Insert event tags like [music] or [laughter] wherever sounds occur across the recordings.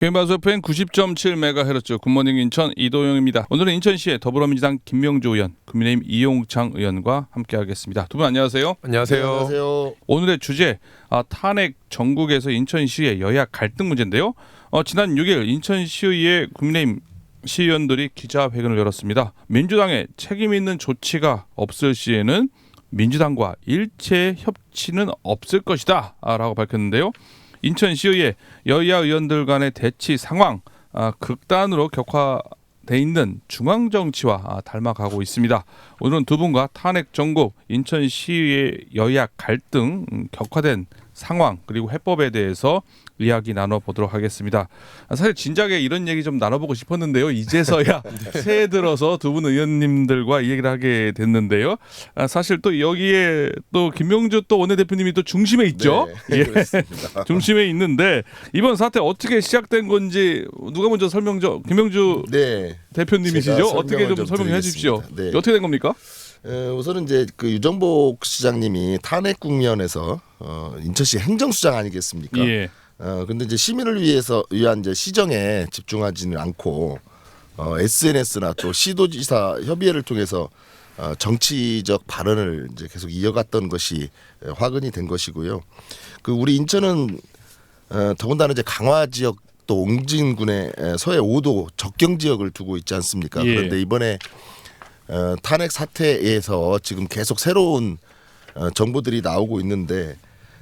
개마수 FM 90.7MHz 굿모닝 인천 이도영입니다. 오늘은 인천시의 더불어민주당 김명주 의원, 국민의힘 이용창 의원과 함께하겠습니다. 두 분 안녕하세요. 안녕하세요. 안녕하세요. 오늘의 주제 아, 탄핵 전국에서 인천시의 여야 갈등 문제인데요. 어, 지난 6일 인천시의회 국민의힘 시의원들이 기자회견을 열었습니다. 민주당의 책임 있는 조치가 없을 시에는 민주당과 일체 협치는 없을 것이다라고 밝혔는데요. 인천시의회 여야 의원들 간의 대치 상황 아, 극단으로 격화 돼 있는 중앙 정치와 아, 닮아가고 있습니다. 오늘은 두 분과 탄핵 전국 인천시의 여야 갈등 음, 격화된 상황 그리고 해법에 대해서 이야기 나눠보도록 하겠습니다. 아, 사실 진작에 이런 얘기 좀 나눠보고 싶었는데요. 이제서야 [laughs] 새해 들어서 두 분 의원님들과 이 얘기를 하게 됐는데요. 아, 사실 또 여기에 또 김명주 또 원내대표님이 또 중심에 있죠. 네, 예. 그렇습니다. [laughs] 중심에 있는데 이번 사태 어떻게 시작된 건지 누가 먼저 설명 좀 김명주 네. 대표님이시죠? 어떻게 좀좀 설명해 주십시오. 드리겠습니다. 네. 어떻게 된 겁니까? 에, 우선은 이제 그 유정복 시장님이 탄핵 국면에서 어, 인천시 행정수장 아니겠습니까? 예. 어, 근데 이제 시민을 위해서 위한 이제 시정에 집중하지는 않고 어, SNS나 또 시도지사 협의회를 통해서 어, 정치적 발언을 이제 계속 이어갔던 것이 에, 화근이 된 것이고요. 그 우리 인천은 어, 더군다나 이제 강화 지역 또 옹진군의 에, 서해 5도 적경 지역을 두고 있지 않습니까? 예. 그런데 이번에 어, 탄핵 사태에서 지금 계속 새로운 어, 정보들이 나오고 있는데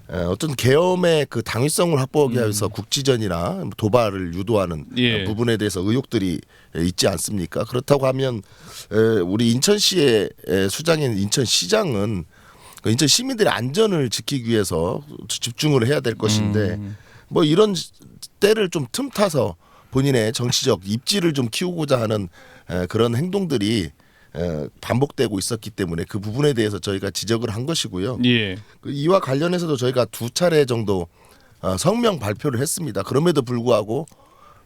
어, 어떤 계엄의 그 당위성을 확보하기 위해서 국지전이나 도발을 유도하는 음. 예. 어, 부분에 대해서 의혹들이 에, 있지 않습니까? 그렇다고 하면 에, 우리 인천시의 에, 수장인 인천시장은 그 인천 시민들의 안전을 지키기 위해서 집중을 해야 될 것인데 음. 뭐 이런 때를 좀 틈타서 본인의 정치적 입지를 좀 키우고자 하는 에, 그런 행동들이 에, 반복되고 있었기 때문에 그 부분에 대해서 저희가 지적을 한 것이고요. 예. 그 이와 관련해서도 저희가 두 차례 정도 어, 성명 발표를 했습니다. 그럼에도 불구하고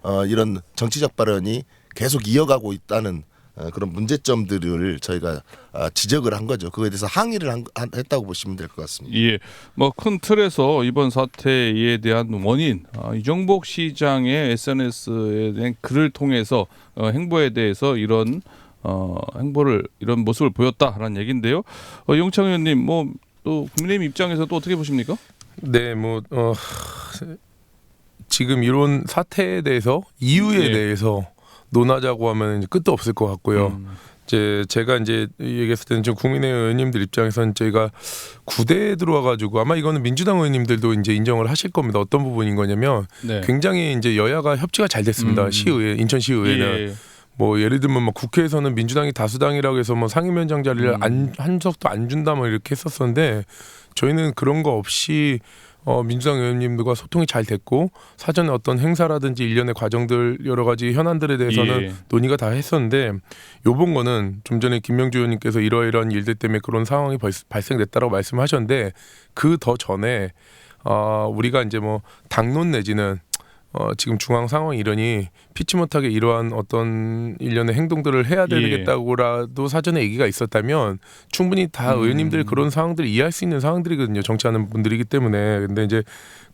어, 이런 정치적 발언이 계속 이어가고 있다는 어, 그런 문제점들을 저희가 아, 지적을 한 거죠. 그거에 대해서 항의를 한, 했다고 보시면 될 것 같습니다. 예. 뭐 큰 틀에서 이번 사태에 대한 원인 아, 이정복 시장의 SNS에 대한 글을 통해서 어, 행보에 대해서 이런 어, 행보를 이런 모습을 보였다라는 얘기인데요. 어, 용창 의원님 뭐 또 국민의힘 입장에서 또 어떻게 보십니까? 네, 뭐 어, 지금 이런 사태에 대해서 이유에 예. 대해서 논하자고 하면 끝도 없을 것 같고요. 음. 이제 제가 이제 얘기했을 때는 지금 국민의 의원님들 입장에서는 저희가 구대에 들어와 가지고 아마 이거는 민주당 의원님들도 이제 인정을 하실 겁니다. 어떤 부분인 거냐면 네. 굉장히 이제 여야가 협치가 잘 됐습니다. 음. 시의회 인천시의회는 예. 뭐 예를 들면 뭐 국회에서는 민주당이 다수당이라고 해서 뭐 상임위원장 자리를 음. 안, 한 석도 안 준다 뭐 이렇게 했었었는데 저희는 그런 거 없이 어 민주당 의원님들과 소통이 잘 됐고 사전에 어떤 행사라든지 일련의 과정들 여러 가지 현안들에 대해서는 예. 논의가 다 했었는데 요번 거는 좀 전에 김명주 의원님께서 이러이러한 일들 때문에 그런 상황이 벌, 발생됐다라고 말씀하셨는데 그 더 전에 어 우리가 이제 뭐 당론 내지는 어 지금 중앙 상황이 이러니 피치 못하게 이러한 어떤 일련의 행동들을 해야 예. 되겠다고라도 사전에 얘기가 있었다면 충분히 다 음. 의원님들 그런 상황들을 이해할 수 있는 상황들이거든요 정치하는 분들이기 때문에 근데 이제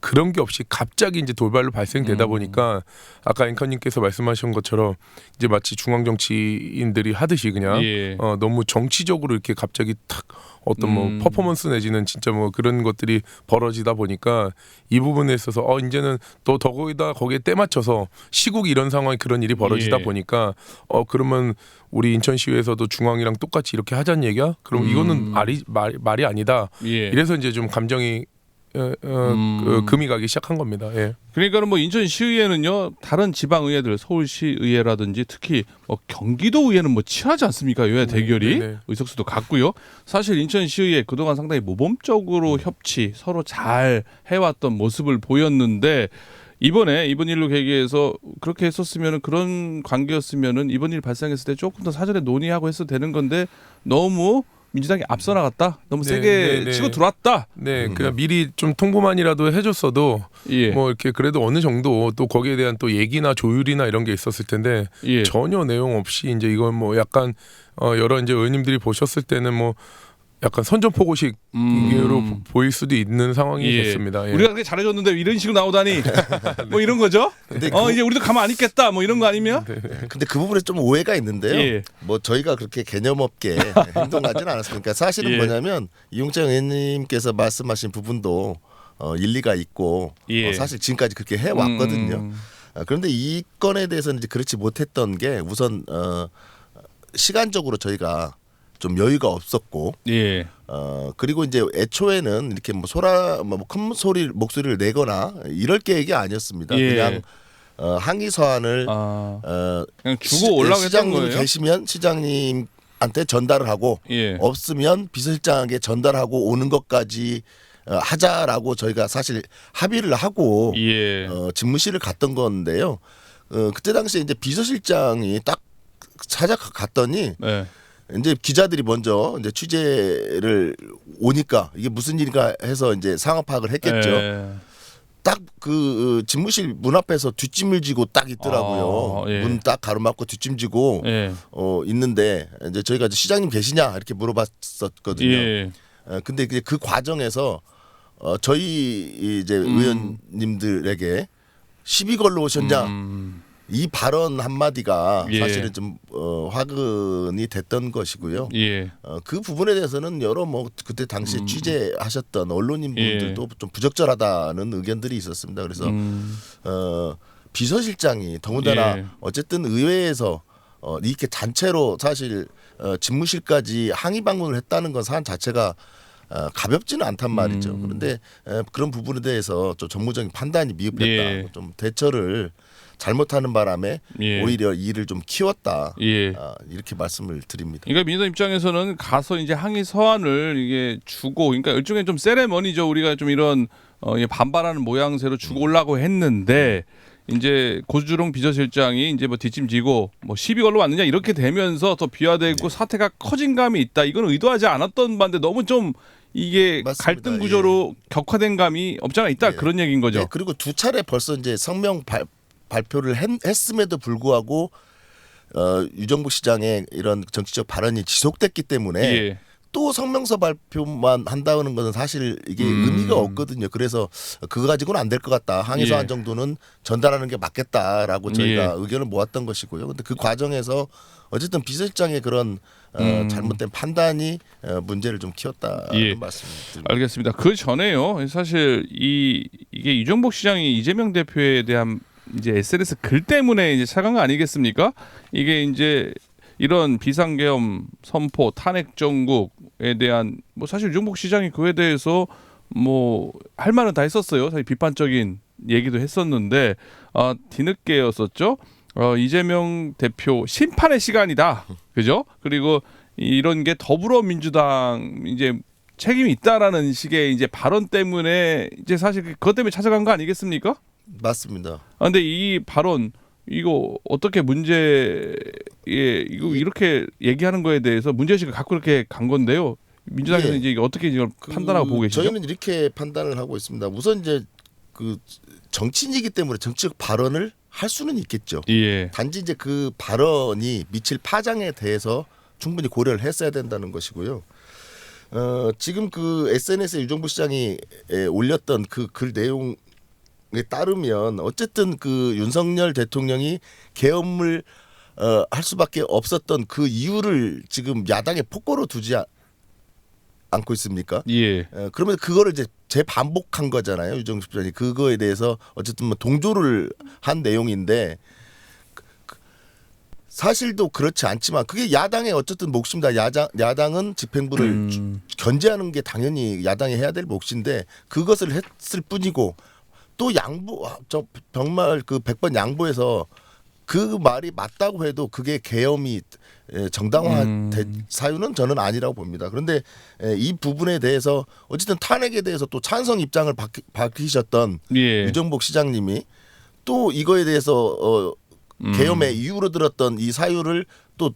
그런 게 없이 갑자기 이제 돌발로 발생되다 음. 보니까 아까 앵커님께서 말씀하신 것처럼 이제 마치 중앙 정치인들이 하듯이 그냥 예. 어 너무 정치적으로 이렇게 갑자기 탁 어떤 뭐 음. 퍼포먼스 내지는 진짜 뭐 그런 것들이 벌어지다 보니까 이 부분에 있어서 어 이제는 또 더 거기다 거기에 때 맞춰서 시국 이런 상황이 그런 일이 벌어지다 예. 보니까 어 그러면 우리 인천시에서도 중앙이랑 똑같이 이렇게 하자는 얘기야? 그럼 음. 이거는 말이 말, 말이 아니다. 예. 이래서 이제 좀 감정이 어, 어, 음. 그 금이 가기 시작한 겁니다. 예. 그러니까는 뭐 인천시의회는요 다른 지방의회들 서울시의회라든지 특히 뭐 경기도의회는 뭐 치하지 않습니까 여야 대결이 음, 네네. 의석수도 같고요 사실 인천시의회 그동안 상당히 모범적으로 협치 서로 잘 해왔던 모습을 보였는데 이번에 이번 일로 계기해서 그렇게 했었으면은 그런 관계였으면은 이번 일 발생했을 때 조금 더 사전에 논의하고 했어도 되는 건데 너무 민주당이 앞서 나갔다 너무 네, 세게 네, 네. 치고 들어왔다 네, 그냥 미리 좀 통보만이라도 해줬어도 예 뭐 이렇게 그래도 어느 정도 또 거기에 대한 또 얘기나 조율이나 이런 게 있었을 텐데 예. 전혀 내용 없이 이제 이건 뭐 약간 어 여러 이제 의원님들이 보셨을 때는 뭐 약간 선전포고식 음. 으로 보일 수도 있는 상황이 예. 됐습니다. 예. 우리가 그렇게 잘해줬는데 이런 식으로 나오다니 [laughs] 뭐 이런 거죠? 근데 어 그- 이제 우리도 가만 안 있겠다 뭐 이런 거 아니면? 근데 그 부분에 좀 오해가 있는데요. 예. 뭐 저희가 그렇게 개념 없게 [laughs] 행동하지는 않았습니까? 사실은 예. 뭐냐면 이용장 의원님께서 말씀하신 부분도 어, 일리가 있고 예. 어, 사실 지금까지 그렇게 해 왔거든요. 음. 아, 그런데 이 건에 대해서는 이제 그렇지 못했던 게 우선 어, 시간적으로 저희가 좀 여유가 없었고 예. 어 그리고 이제 애초에는 이렇게 뭐 소라 뭐큰 소리 목소리를 내거나 이럴 계획이 아니었습니다. 예. 그냥 어, 항의 서한을 아 어, 그냥 시- 주고 시장님이 거예요? 계시면 시장님한테 전달을 하고 예. 없으면 비서실장에게 전달하고 오는 것까지 어, 하자라고 저희가 사실 합의를 하고 예. 어, 집무실을 갔던 건데요. 어, 그때 당시에 이제 비서실장이 딱 찾아갔더니 네. 이제 기자들이 먼저 이제 취재를 오니까 이게 무슨 일인가 해서 이제 상황 파악을 했겠죠. 예. 딱그 집무실 문 앞에서 뒷짐을 지고 딱 있더라고요. 아, 예. 문딱 가로막고 뒷짐지고 예. 어 있는데 이제 저희가 이제 시장님 계시냐 이렇게 물어봤었거든요. 예. 어, 근데 이제 그 과정에서 어 저희 이제 음. 의원님들에게 시비 걸러 오셨냐 음. 이 발언 한 마디가 예. 사실은 좀 어, 화근이 됐던 것이고요. 예. 어, 그 부분에 대해서는 여러 뭐 그때 당시 에 취재하셨던 언론인분들도 예. 좀 부적절하다는 의견들이 있었습니다. 그래서 음. 어, 비서실장이 더군다나 예. 어쨌든 의회에서 어, 이렇게 단체로 사실 어, 집무실까지 항의 방문을 했다는 것 사안 자체가 어, 가볍지는 않단 말이죠. 음. 그런데 에, 그런 부분에 대해서 좀 정무적인 판단이 미흡했다. 예. 좀 대처를 잘못하는 바람에 예. 오히려 일을 좀 키웠다. 예. 아, 이렇게 말씀을 드립니다. 그러니까 민주당 입장에서는 가서 이제 항의 서한을 이게 주고 그러니까 일종의 좀 세레머니죠. 우리가 좀 이런 어, 예, 반발하는 모양새로 주고 오려고 했는데 이제 고주롱 비서실장이 이제 뭐 뒷짐지고 뭐 시비 걸러 왔느냐 이렇게 되면서 더 비화되고 네. 사태가 커진 감이 있다. 이건 의도하지 않았던 바인데 너무 좀 이게 맞습니다. 갈등 구조로 격화된 감이 없잖아 있다 예. 그런 얘기인 거죠. 네, 그리고 두 차례 벌써 이제 성명 발, 발표를 했, 했음에도 불구하고 어, 유정부 시장의 이런 정치적 발언이 지속됐기 때문에 예. 또 성명서 발표만 한다는 것은 사실 이게 음. 의미가 없거든요. 그래서 그거 가지고는 안 될 것 같다. 항의서한 예. 정도는 전달하는 게 맞겠다라고 저희가 예. 의견을 모았던 것이고요. 근데 그 과정에서 어쨌든 비서실장의 그런 어, 음. 잘못된 판단이 어, 문제를 좀 키웠다는 예. 말씀드립니다. 알겠습니다. 그 전에요. 사실 이 이게 이정복 시장이 이재명 대표에 대한 이제 SNS 글 때문에 이제 차간 거 아니겠습니까? 이게 이제 이런 비상계엄 선포 탄핵 정국에 대한 뭐 사실 이정복 시장이 그에 대해서 뭐 할 말은 다 했었어요. 사실 비판적인 얘기도 했었는데 아 뒤늦게였었죠. 어, 이재명 대표 심판의 시간이다. 그죠? 그리고 이런 게 더불어민주당 이제 책임이 있다라는 식의 이제 발언 때문에 이제 사실 그것 때문에 찾아간 거 아니겠습니까? 맞습니다. 아, 근데 이 발언 이거 어떻게 문제 예 이거 이렇게 얘기하는 거에 대해서 문제의식을 갖고 이렇게 간 건데요. 민주당에서 예. 이제 어떻게 이걸 그 판단하고 보고 계시죠? 저희는 이렇게 판단을 하고 있습니다. 우선 이제 그 정치인이기 때문에 정치적 발언을 할 수는 있겠죠. 예. 단지 이제 그 발언이 미칠 파장에 대해서 충분히 고려를 했어야 된다는 것이고요. 어, 지금 그 SNS에 유정부 시장이 에, 올렸던 그 글 내용에 따르면 어쨌든 그 윤석열 대통령이 계엄을 어, 할 수밖에 없었던 그 이유를 지금 야당의 폭거로 두지 아- 않고 있습니까? 예. 어, 그러면 그거를 이제 재반복한 거잖아요. 유정수 부장이 그거에 대해서 어쨌든 뭐 동조를 한 내용인데 그- 그- 사실도 그렇지 않지만 그게 야당의 어쨌든 몫입니다. 야당 야당은 집행부를 음. 견제하는 게 당연히 야당이 해야 될 몫인데 그것을 했을 뿐이고 또 양보 아, 저 정말 그 백번 양보해서 그 말이 맞다고 해도 그게 계엄이 에, 정당화 음. 된 사유는 저는 아니라고 봅니다. 그런데 에, 이 부분에 대해서 어쨌든 탄핵에 대해서 또 찬성 입장을 밝히, 밝히셨던 예. 유정복 시장님이 또 이거에 대해서 어, 음. 계엄의 이유로 들었던 이 사유를 또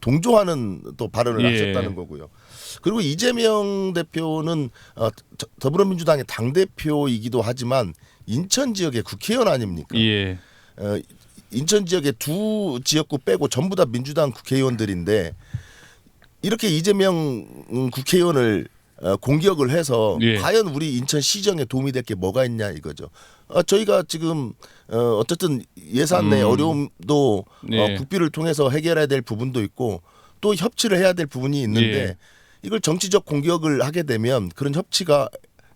동조하는 또 발언을 예. 하셨다는 거고요. 그리고 이재명 대표는 어, 더- 더불어민주당의 당 대표이기도 하지만 인천 지역의 국회의원 아닙니까? 예. 어, 인천 지역의 두 지역구 빼고 전부 다 민주당 국회의원들인데 이렇게 이재명 음, 국회의원을 어, 공격을 해서 예. 과연 우리 인천 시정에 도움이 될 게 뭐가 있냐 이거죠. 어, 저희가 지금 어, 어쨌든 예산 내 음. 어려움도 예. 어, 국비를 통해서 해결해야 될 부분도 있고 또 협치를 해야 될 부분이 있는데 예. 이걸 정치적 공격을 하게 되면 그런 협치가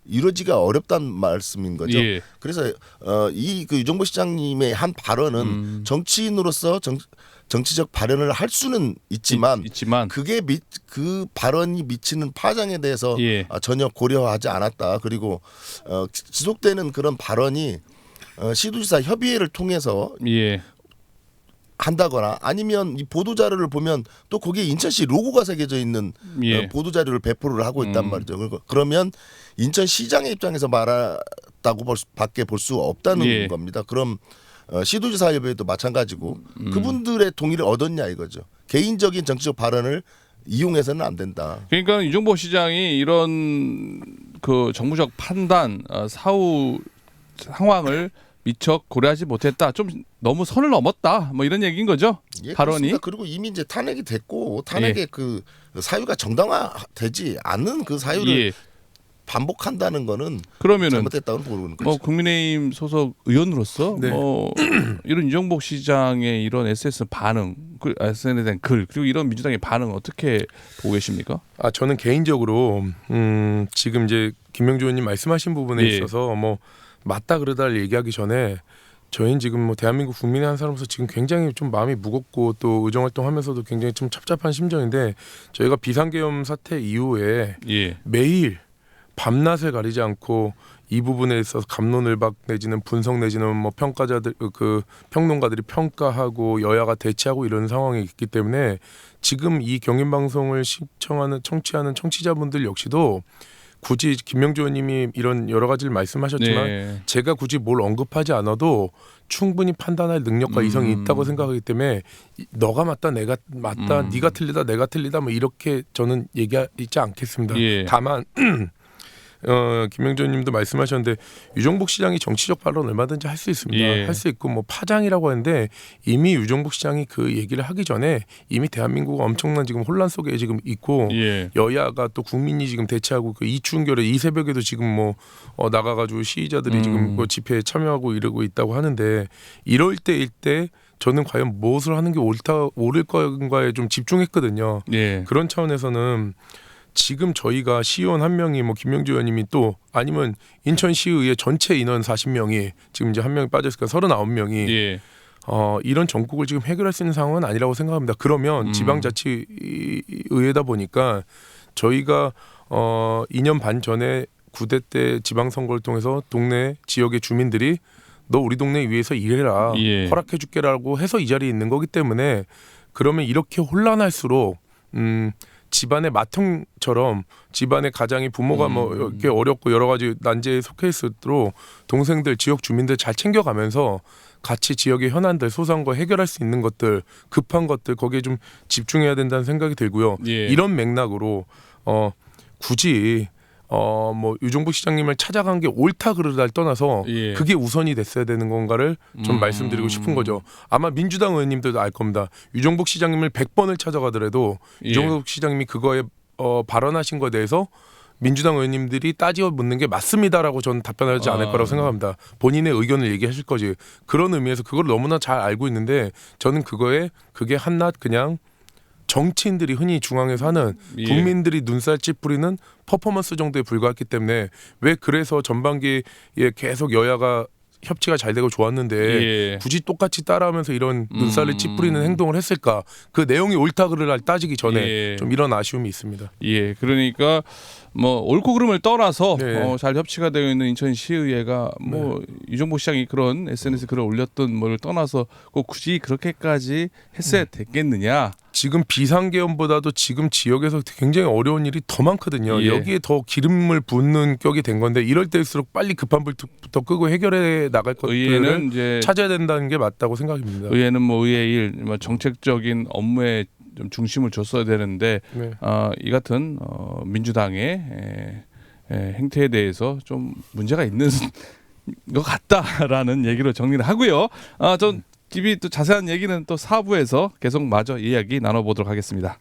이루어지기가 어렵다는 말씀인 거죠. 예. 그래서 어, 이그 유정보 시장님의 한 발언은 음. 정치인으로서 정, 정치적 발언을 할 수는 있지만 있, 지만 그게 미, 그 발언이 미치는 파장에 대해서 예. 아, 전혀 고려하지 않았다. 그리고 어, 지- 지속되는 그런 발언이 어, 시도지사 협의회를 통해서 예. 한다거나 아니면 이 보도 자료를 보면 또 거기에 인천시 로고가 새겨져 있는 예. 어, 보도 자료를 배포를 하고 있단 음. 말이죠. 그리고 그러면 인천시장의 입장에서 말했다고 볼 수, 밖에 볼 수가 없다는 예. 겁니다. 그럼 어, 시도지사 협의회도 마찬가지고 음. 그분들의 동의를 얻었냐 이거죠. 개인적인 정치적 발언을 이용해서는 안 된다. 그러니까 유정보 시장이 이런 그 정무적 판단 어, 사후 상황을 미처 고려하지 못했다. 좀 너무 선을 넘었다. 뭐 이런 얘기인 거죠. 예, 발언이? 그렇습니다. 그리고 이미 이제 탄핵이 됐고 탄핵의 예. 그 사유가 정당화되지 않은 그 사유를 예. 반복한다는 거는 그러면은 잘못됐다고 보는 거죠. 뭐 국민의힘 소속 의원으로서 네. 뭐 [clears throat] 이런 이정복 시장의 이런 SS 반응, 그 SNS에 대한 글 그리고 이런 민주당의 반응 어떻게 보고 계십니까? 아 저는 개인적으로 음 지금 이제 김명주 의원님 말씀하신 부분에 예. 있어서 뭐 맞다 그러다를 얘기하기 전에 저희는 지금 뭐 대한민국 국민의 한 사람으로서 지금 굉장히 좀 마음이 무겁고 또 의정 활동하면서도 굉장히 좀 찹찹한 심정인데 저희가 비상계엄 사태 이후에 예. 매일 밤낮을 가리지 않고 이 부분에 있어서 감론을박 내지는 분석 내지는 뭐 평가자들 그 평론가들이 평가하고 여야가 대치하고 이런 상황이 있기 때문에 지금 이 경인 방송을 시청하는 청취하는 청취자분들 역시도 굳이 김명주 의원님이 이런 여러 가지를 말씀하셨지만 네. 제가 굳이 뭘 언급하지 않아도 충분히 판단할 능력과 음. 이성이 있다고 생각하기 때문에 이- 너가 맞다 내가 맞다 음. 네가 틀리다 내가 틀리다 뭐 이렇게 저는 얘기하지 않겠습니다. 예. 다만 [clears throat] 어, 김명주 님도 말씀하셨는데 유정복 시장이 정치적 발언 얼마든지 할 수 있습니다. 예. 할수 있고 뭐 파장이라고 하는데 이미 유정복 시장이 그 얘기를 하기 전에 이미 대한민국은 엄청난 지금 혼란 속에 지금 있고 예. 여야가 또 국민이 지금 대체하고 그 이춘결에 이 새벽에도 지금 뭐 어, 나가가지고 시위자들이 음. 지금 그 집회에 참여하고 이러고 있다고 하는데 이럴 때일 때 저는 과연 무엇을 하는 게 옳다 옳을 건가에 좀 집중했거든요. 예. 그런 차원에서는 지금 저희가 시의원 한 명이 뭐 김명주 의원님이 또 아니면 인천시의회 전체 인원 40명이 지금 이제 한 명이 빠졌으니까 39명이 예. 어, 이런 전국을 지금 해결할 수 있는 상황은 아니라고 생각합니다. 그러면 음. 지방자치의회다 보니까 저희가 어, 2년 반 전에 9대 때 지방선거를 통해서 동네 지역의 주민들이 너 우리 동네 위해서 일해라 예. 허락해 줄게라고 해서 이 자리에 있는 거기 때문에 그러면 이렇게 혼란할수록 음 집안의 맏형처럼 집안의 가장이 부모가 뭐 음. 이렇게 어렵고 여러 가지 난제에 속해 있을수록 동생들 지역 주민들 잘 챙겨가면서 같이 지역의 현안들 거 해결할 수 있는 것들 급한 것들 거기에 좀 집중해야 된다는 생각이 들고요. 예. 이런 맥락으로 어 굳이 어 뭐 유종복 시장님을 찾아간 게 옳다 그르다를 떠나서 예. 그게 우선이 됐어야 되는 건가를 좀 음. 말씀드리고 싶은 거죠. 아마 민주당 의원님들도 알 겁니다. 유종복 시장님을 100번을 찾아가더라도 예. 유종복 시장님이 그거에 어, 발언하신 거에 대해서 민주당 의원님들이 따지어 묻는 게 맞습니다라고 저는 답변하지 않을 아. 거라고 생각합니다. 본인의 의견을 얘기하실 거지. 그런 의미에서 그걸 너무나 잘 알고 있는데 저는 그거에 그게 한낱 그냥 정치인들이 흔히 중앙에서 하는 예. 국민들이 눈살 찌푸리는 퍼포먼스 정도에 불과했기 때문에 왜 그래서 전반기에 계속 여야가 협치가 잘 되고 좋았는데 예. 굳이 똑같이 따라하면서 이런 음. 눈살을 찌푸리는 행동을 했을까? 그 내용이 옳다 그르를 따지기 전에 예. 좀 이런 아쉬움이 있습니다. 예, 그러니까 뭐 옳고 그름을 떠나서 네. 어, 잘 협치가 되어 있는 인천시의회가 뭐 이정보 시장이 그런 SNS 글을 올렸던 뭐를 떠나서 꼭 굳이 그렇게까지 했어야 음. 됐겠느냐? 지금 비상계엄보다도 지금 지역에서 굉장히 어려운 일이 더 많거든요. 예. 여기에 더 기름을 붓는 격이 된 건데 이럴 때일수록 빨리 급한 불부터 끄고 해결해 나갈 것들을 찾아야 된다는 게 맞다고 생각입니다. 의회는 뭐 의회 일, 뭐 정책적인 업무에 좀 중심을 줬어야 되는데 네. 어, 이 같은 어, 민주당의 에, 에, 행태에 대해서 좀 문제가 있는 [laughs] 것 같다라는 얘기로 정리를 하고요. 아, 전 TV 또 자세한 얘기는 또 사부에서 계속 마저 이야기 나눠보도록 하겠습니다.